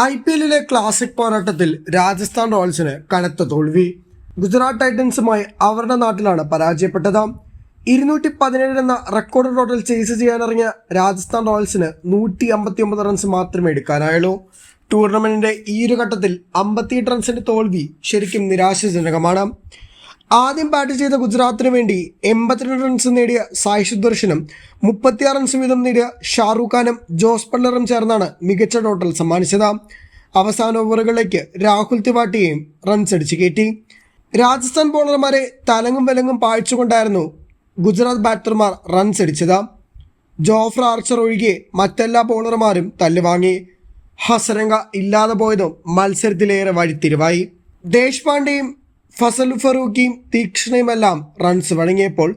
I P എല്ലിലെ classic പോരാട്ടത്തിൽ രാജസ്ഥാൻ റോയൽസിന് കനത്ത തോൽവി. ഗുജറാത്ത് ടൈറ്റൻസുമായി അവരുടെ നാട്ടിലാണ് പരാജയപ്പെട്ടത്. ഇരുന്നൂറ്റി പതിനേഴ് എന്ന റെക്കോർഡ് ടോട്ടൽ ചേസ് ചെയ്യാനിറങ്ങിയ രാജസ്ഥാൻ റോയൽസിന് നൂറ്റി അമ്പത്തി ഒമ്പത് റൺസ് മാത്രമേ എടുക്കാനായുള്ളൂ. ടൂർണമെന്റിന്റെ ഈ ഒരു ഘട്ടത്തിൽ അമ്പത്തിയെട്ട് റൺസിന്റെ തോൽവി ശരിക്കും നിരാശാജനകമാണ്. ആദ്യം ബാറ്റ് ചെയ്ത ഗുജറാത്തിന് വേണ്ടി എൺപത്തിരണ്ട് റൺസ് നേടിയ സായ് സുദർശനും മുപ്പത്തിയാറ് റൺസ് വീതം നേടിയ ഷാറൂഖ് ഖാനും ജോസ് പള്ളറും ചേർന്നാണ് മികച്ച ടോട്ടൽ സമ്മാനിച്ചത്. അവസാന ഓവറുകളിലേക്ക് രാഹുൽ തിവാട്ടിയെയും റൺസ് അടിച്ചു കയറ്റി. രാജസ്ഥാൻ ബോളർമാരെ തലങ്ങും വിലങ്ങും പായിച്ചുകൊണ്ടായിരുന്നു ഗുജറാത്ത് ബാറ്റർമാർ റൺസ് അടിച്ചത്. ജോഫ്ര ആർച്ചർ ഒഴികെ മറ്റെല്ലാ ബോളർമാരും തല്ലുവാങ്ങി. ഹസരംഗ ഇല്ലാതെ പോയതും മത്സരത്തിലേറെ വഴിത്തിരിവായി. ദേശ്പാണ്ഡെയും ഫസൽ ഫറൂഖിയും തീക്ഷ്ണയുമെല്ലാം റൺസ് വഴങ്ങിയപ്പോൾ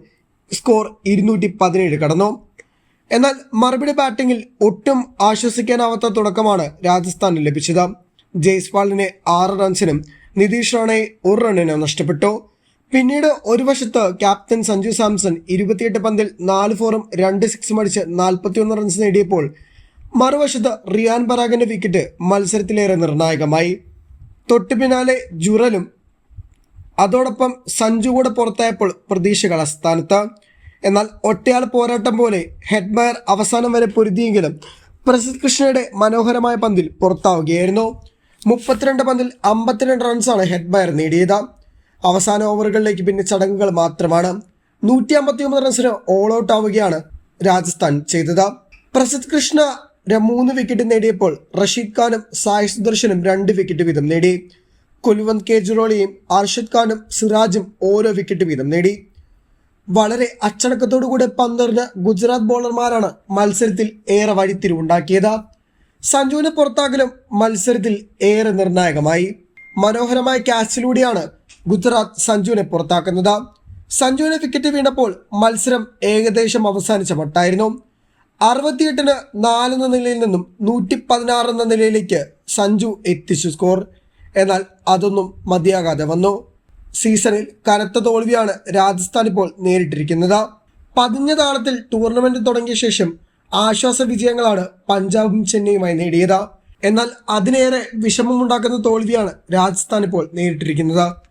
സ്കോർ ഇരുന്നൂറ്റി പതിനേഴ് കടന്നു. എന്നാൽ മറുപടി ബാറ്റിംഗിൽ ഒട്ടും ആശ്വസിക്കാനാവാത്ത തുടക്കമാണ് രാജസ്ഥാന് ലഭിച്ചത്. ജയ്സ്വാളിനെ ആറ് റൺസിനും നിതീഷ് റാണയെ ഒരു റണ്ണിനും നഷ്ടപ്പെട്ടു. പിന്നീട് ഒരു വശത്ത് ക്യാപ്റ്റൻ സഞ്ജു സാംസൺ ഇരുപത്തിയെട്ട് പന്തിൽ നാല് ഫോറും രണ്ട് സിക്സും അടിച്ച് നാൽപ്പത്തിയൊന്ന് റൺസ് നേടിയപ്പോൾ മറുവശത്ത് റിയാൻ പരാഗിന്റെ വിക്കറ്റ് മത്സരത്തിലേറെ നിർണായകമായി. തൊട്ടു പിന്നാലെ ജുറലും അതോടൊപ്പം സഞ്ജു കൂടെ പുറത്തായപ്പോൾ പ്രതീക്ഷകൾ അസ്ഥാനത്ത് എന്നാൽ ഒറ്റയാൾ പോരാട്ടം പോലെ ഹെഡ്മയർ അവസാനം വരെ പൊരുതിയെങ്കിലും പ്രസിദ്ധ് കൃഷ്ണയുടെ മനോഹരമായ പന്തിൽ പുറത്താവുകയായിരുന്നു. മുപ്പത്തിരണ്ട് പന്തിൽ അമ്പത്തിരണ്ട് റൺസാണ് ഹെഡ്മയർ നേടിയത്. അവസാന ഓവറുകളിലേക്ക് പിന്നെ ചടങ്ങുകൾ മാത്രമാണ്. നൂറ്റി അമ്പത്തി ഒമ്പത് റൺസിന് ഓൾ ഔട്ട് ആവുകയാണ് രാജസ്ഥാൻ ചെയ്തത്. പ്രസിദ്ധ് കൃഷ്ണ മൂന്ന് വിക്കറ്റ് നേടിയപ്പോൾ റഷീദ് ഖാനും സായ് സുദർശനും രണ്ട് വിക്കറ്റ് വീതം നേടി. കുൽവന്ത് കേജ്രോളിയും അർഷദ് ഖാനും സിറാജും ഓരോ വിക്കറ്റ് വീതം നേടി. വളരെ അച്ചടക്കത്തോടുകൂടെ പന്തെറിഞ്ഞ ഗുജറാത്ത് ബോളർമാരാണ് മത്സരത്തിൽ ഏറെ വഴിത്തിരിവുണ്ടാക്കിയത്. സഞ്ജുവിനെ പുറത്താക്കലും മത്സരത്തിൽ ഏറെ നിർണായകമായി. മനോഹരമായ ക്യാച്ചിലൂടെയാണ് ഗുജറാത്ത് സഞ്ജുവിനെ പുറത്താക്കുന്നത്. സഞ്ജുവിന് വിക്കറ്റ് വീണപ്പോൾ മത്സരം ഏകദേശം അവസാനിച്ച മട്ടായിരുന്നു അറുപത്തിയെട്ടിന് നാല് എന്ന നിലയിൽ നിന്നും നൂറ്റി പതിനാറ് എന്ന നിലയിലേക്ക് സഞ്ജു എത്തിച്ചു സ്കോർ എന്നാൽ അതൊന്നും മതിയാകാതെ വന്നു. സീസണിൽ കനത്ത തോൽവിയാണ് രാജസ്ഥാൻ ഇപ്പോൾ നേരിട്ടിരിക്കുന്നത്. പതിഞ്ഞ താളത്തിൽ ടൂർണമെന്റ് തുടങ്ങിയ ശേഷം ആശ്വാസ വിജയങ്ങളാണ് പഞ്ചാബും ചെന്നൈയുമായി നേടിയത്. എന്നാൽ അതിനേറെ വിഷമമുണ്ടാക്കുന്ന തോൽവിയാണ് രാജസ്ഥാൻ ഇപ്പോൾ നേരിട്ടിരിക്കുന്നത്.